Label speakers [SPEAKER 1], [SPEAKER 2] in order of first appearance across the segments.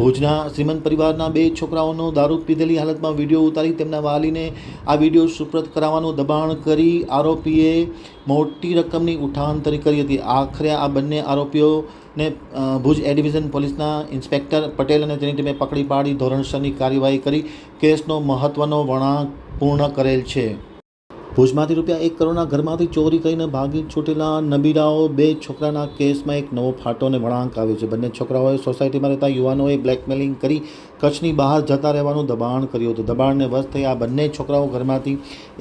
[SPEAKER 1] ભુજના શ્રીમંત પરિવારના બે છોકરાઓનો દારૂ પીધેલી હાલતમાં વીડિયો ઉતારી તેમના વાલીને આ વીડિયો સુપ્રત કરાવવાનું દબાણ કરી આરોપીએ મોટી રકમની ઉઠાંતરી કરી હતી. આખરે આ બંને આરોપીઓને ભુજ એ ડિવિઝન પોલીસના ઇન્સ્પેક્ટર પટેલ અને તેની ટીમે પકડી પાડી ધોરણસરની કાર્યવાહી કરી. કેસનો મહત્વનો વળાંક પૂર્ણ કરેલ છે. ભુજમાંથી રૂપિયા એક કરોડના ઘરમાંથી ચોરી કરીને ભાગી છૂટેલા નબીરાઓ બે છોકરાના કેસમાં એક નવો ફાટો અને વળાંક આવ્યો છે. બંને છોકરાઓએ સોસાયટીમાં રહેતા યુવાનોએ બ્લેકમેલિંગ કરી કચ્છની બહાર જતા રહેવાનું દબાણ કર્યું હતું. દબાણને વશ થઈ આ બંને છોકરાઓ ઘરમાંથી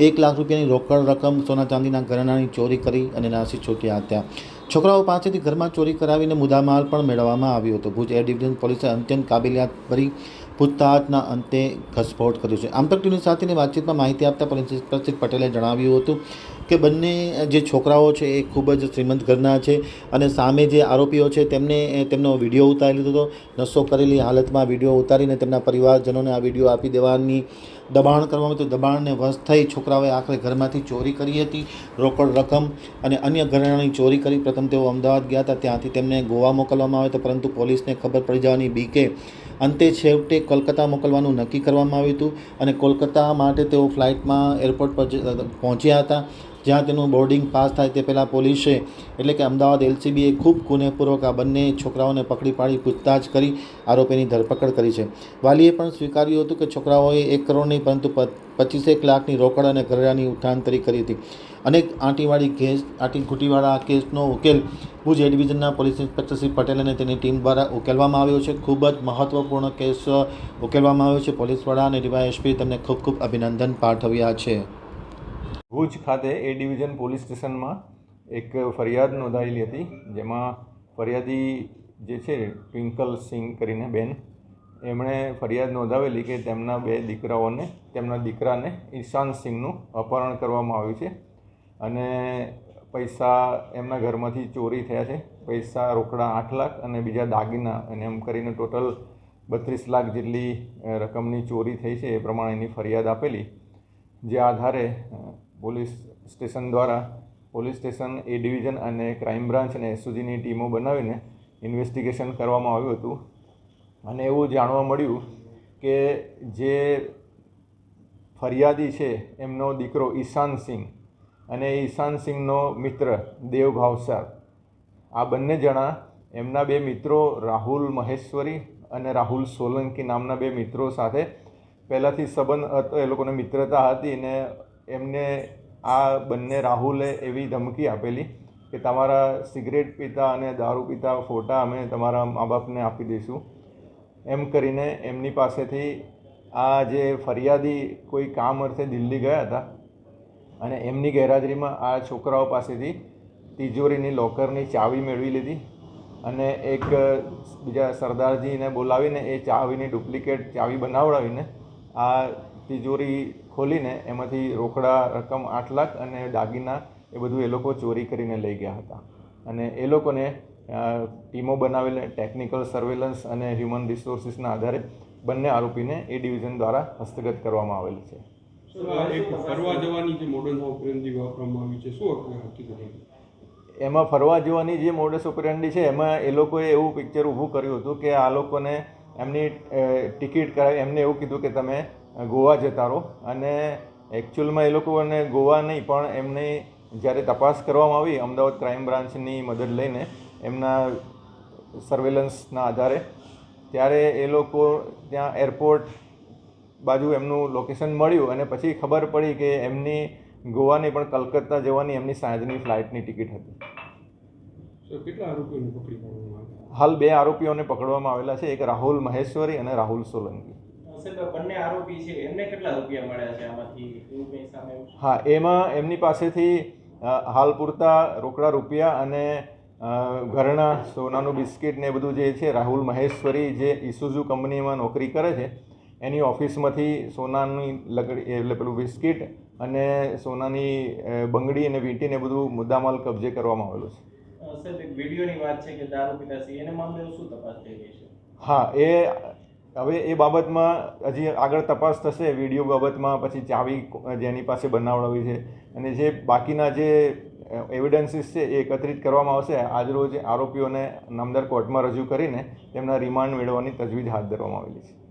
[SPEAKER 1] એક લાખ રૂપિયાની રોકડ રકમ, સોના ચાંદીના ઘરેણાની ચોરી કરી અને નાસી છૂટ્યા હતા. છોકરાઓ પાસેથી ઘરમાં ચોરી કરાવીને મુદ્દામાલ પણ મેળવવામાં આવ્યો હતો. ભુજ એ ડિવિઝન પોલીસે અત્યંત કાબેલિયાત ભરી પૂછતાછના અંતે ઘસફોડ કર્યો છે. આમતક ટીવી સાથેની વાતચીતમાં માહિતી આપતા પ્રસિદ્ધ પટેલે જણાવ્યું હતું કે બંને જે છોકરાઓ છે એ ખૂબ જ શ્રીમંત ઘરના છે અને સામે જે આરોપીઓ છે તેમને, તેમનો વીડિયો ઉતારી લીધો હતો. નશો કરેલી હાલતમાં વીડિયો ઉતારીને તેમના પરિવારજનોને આ વીડિયો આપી દેવાની દબાણ કરવામાં આવ્યું દબાણને વશ થઈ છોકરાઓએ આખરે ઘરમાંથી ચોરી કરી હતી, રોકડ રકમ અને અન્ય ઘરેણાની ચોરી કરી. પ્રથમ તેઓ અમદાવાદ ગયા હતા, ત્યાંથી તેમને ગોવા મોકલવામાં આવ્યા હતા, પરંતુ પોલીસને ખબર પડી જવાની બીકે અંતે છેવટે કોલકાતા મોકલવાનું નક્કી કરવામાં આવ્યું હતું અને કોલકાતા માટે તેઓ ફ્લાઇટમાં એરપોર્ટ પર પહોંચ્યા હતા. જ્યાં તેનું બોર્ડિંગ પાસ થાય તે પહેલાં પોલીસે, એટલે કે અમદાવાદ એલસીબીએ ખૂબ કુનેહપૂર્વક આ બંને છોકરાઓને પકડી પાડી પૂછતાછ કરી આરોપીની ધરપકડ કરી છે. વાલીએ પણ સ્વીકાર્યું હતું કે છોકરાઓએ એક કરોડ નહીં પરંતુ પચીસેક લાખની રોકડ અને ઘરેણાની ઉઠાંતરી કરી હતી. અનેક આંટીવાળી કેસ, આંટી ઘૂંટીવાળા આ કેસનો ઉકેલ Bhuj A police inspector Shri Patel અને તેની ટીમ દ્વારા ઉકેલવામાં આવ્યો છે. ખૂબ જ મહત્ત્વપૂર્ણ કેસ ઉકેલવામાં આવ્યો છે. પોલીસ વડા અને ડીવાયએસપી તેમને ખૂબ ખૂબ અભિનંદન પાઠવ્યા છે.
[SPEAKER 2] ભુજ ખાતે એ ડિવિઝન પોલીસ સ્ટેશનમાં એક ફરિયાદ નોંધાયેલી હતી, જેમાં ફરિયાદી જે છે, ટ્વિંકલ સિંહ કરીને બેન, એમણે ફરિયાદ નોંધાવેલી કે તેમના બે દીકરાઓને, તેમના દીકરાને ઈશાન સિંહનું અપહરણ કરવામાં આવ્યું છે અને પૈસા એમના ઘરમાંથી ચોરી થયા છે. પૈસા રોકડા આઠ લાખ અને બીજા દાગીના અને એમ કરીને ટોટલ બત્રીસ લાખ જેટલી રકમની ચોરી થઈ છે એ પ્રમાણેની ફરિયાદ આપેલી, જે આધારે પોલીસ સ્ટેશન દ્વારા પોલીસ સ્ટેશન, એ ડિવિઝન અને ક્રાઇમ બ્રાન્ચ અને એસઓજીની ટીમો બનાવીને ઇન્વેસ્ટિગેશન કરવામાં આવ્યું હતું. અને એવું જાણવા મળ્યું કે જે ફરિયાદી છે, એમનો દીકરો ઈશાન સિંહ અને ઈશાન સિંહનો મિત્ર દેવ ભાવસાર. આ બંને જણા એમના બે મિત્રો રાહુલ મહેશ્વરી અને રાહુલ સોલંકી નામના બે મિત્રો સાથે પહેલાંથી સંબંધ હતો એ લોકોને મિત્રતા હતી ને એમને આ બંને રાહુલે એવી ધમકી આપેલી કે તમારા સિગરેટ પીતા અને દારૂ પીતા ફોટા અમે તમારા મા બાપને આપી દઈશું. એમ કરીને એમની પાસેથી આ જે ફરિયાદી કોઈ કામ અર્થે દિલ્હી ગયા હતા અને એમની ગેરહાજરીમાં આ છોકરાઓ પાસેથી તિજોરીની લોકરની ચાવી મેળવી લીધી અને એક બીજા સરદારજીને બોલાવીને એ ચાવીની ડુપ્લિકેટ ચાવી બનાવડાવીને આ તિજોરી ખોલીને એમાંથી રોકડા રકમ આઠ લાખ અને દાગીના એ બધું એ લોકો ચોરી કરીને લઈ ગયા હતા. અને એ લોકોને ટીમો બનાવેલ ટેકનિકલ સર્વેલન્સ અને હ્યુમન રિસોર્સિસના આધારે બંને આરોપીને એ ડિવિઝન દ્વારા હસ્તગત કરવામાં આવેલ છે. એમાં ફરવા જવાની જે મોડસ ઓપરેન્ડી છે એમાં એ લોકોએ એવું પિક્ચર ઊભું કર્યું હતું કે આ લોકોને એમની ટિકિટ કરાવી એમને એવું કીધું કે તમે ગોવા જતા રહો. અને એકચ્યુઅલમાં એ લોકોને ગોવા નહીં પણ એમને જ્યારે તપાસ કરવામાં આવી અમદાવાદ ક્રાઇમ બ્રાન્ચની મદદ લઈને એમના સર્વેલન્સના આધારે ત્યારે એ લોકો ત્યાં એરપોર્ટ બાજુ એમનું લોકેશન મળ્યું અને પછી ખબર પડી કે એમની ગોવાની પણ કલકત્તા જવાની એમની સાંજની ફ્લાઇટની ટિકિટ હતી.
[SPEAKER 3] કેટલા આરોપીઓને પકડી
[SPEAKER 2] હાલ બે આરોપીઓને પકડવામાં આવેલા છે. એક રાહુલ મહેશ્વરી અને રાહુલ સોલંકી.
[SPEAKER 4] સાહેબ બંને આરોપી છે એમને કેટલા રૂપિયા મળ્યા છે આમાંથી? એવું કંઈ સામે
[SPEAKER 2] હા એમાં એમની પાસેથી હાલ પૂરતા રોકડા રૂપિયા અને ઘરના સોનાનું બિસ્કિટ ને બધું જે છે રાહુલ મહેશ્વરી જે ઇસુઝુ કંપનીમાં નોકરી કરે છે એની ઓફિસમાંથી સોનાની લકડી એટલે પેલું બિસ્કિટ અને સોનાની બંગડી અને વીંટીને બધું મુદ્દામાલ કબજે કરવામાં આવેલું છે.
[SPEAKER 4] સાહેબ એક વિડીયોની વાત છે કે દારૂ પીતા છે એને મામલે શું તપાસ થઈ રહી છે?
[SPEAKER 2] હા એ હવે એ બાબતમાં હજી આગળ તપાસ થશે, વીડિયો બાબતમાં, પછી ચાવી જેની પાસે બનાવડાવી છે. અને જે બાકીના જે એવિડન્સીસ છે એ એકત્રિત કરવામાં આવશે. આજરોજ આરોપીઓને નામદાર કોર્ટમાં રજૂ કરીને તેમના રિમાન્ડ મેળવવાની તજવીજ હાથ ધરવામાં આવેલી છે.